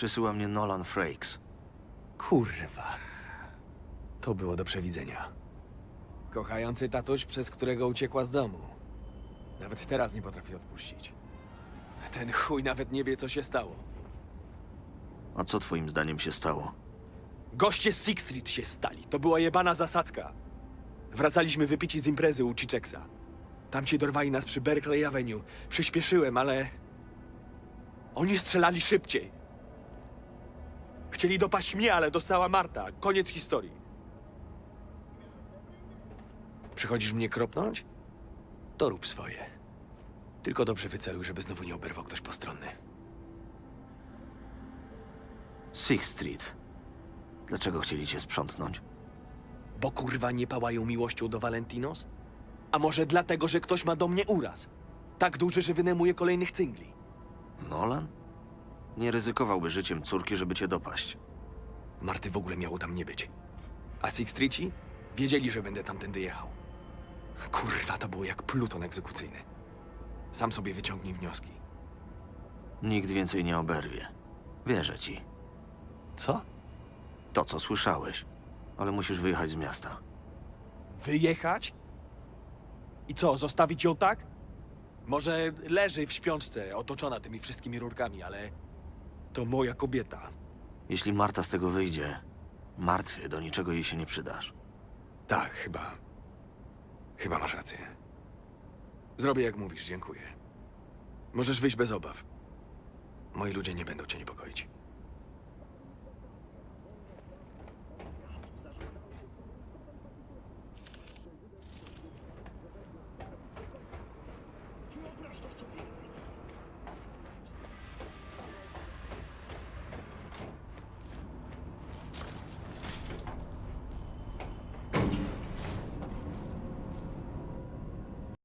Przysyła mnie Nolan Frakes. Kurwa. To było do przewidzenia. Kochający tatuś, przez którego uciekła z domu. Nawet teraz nie potrafi odpuścić. Ten chuj nawet nie wie, co się stało. A co twoim zdaniem się stało? Goście z Six Street się stali. To była jebana zasadzka. Wracaliśmy wypici z imprezy u Chicheksa. Tam ci dorwali nas przy Berkeley Avenue. Przyspieszyłem, ale... Oni strzelali szybciej. Chcieli dopaść mnie, ale dostała Marta. Koniec historii. Przychodzisz mnie kropnąć? To rób swoje. Tylko dobrze wyceluj, żeby znowu nie oberwał ktoś postronny. Sixth Street. Dlaczego chcieli cię sprzątnąć? Bo kurwa nie pałają miłością do Valentinos? A może dlatego, że ktoś ma do mnie uraz? Tak duży, że wynajmuje kolejnych cyngli. Nolan? Nie ryzykowałby życiem córki, żeby cię dopaść. Marty w ogóle miało tam nie być. A Six Streeci? Wiedzieli, że będę tamtędy jechał. Kurwa, to było jak pluton egzekucyjny. Sam sobie wyciągnij wnioski. Nikt więcej nie oberwie. Wierzę ci. Co? To, co słyszałeś. Ale musisz wyjechać z miasta. Wyjechać? I co, zostawić ją tak? Może leży w śpiączce, otoczona tymi wszystkimi rurkami, ale to moja kobieta. Jeśli Marta z tego wyjdzie, martwy, do niczego jej się nie przydasz. Tak, chyba. Chyba masz rację. Zrobię jak mówisz, dziękuję. Możesz wyjść bez obaw. Moi ludzie nie będą cię niepokoić.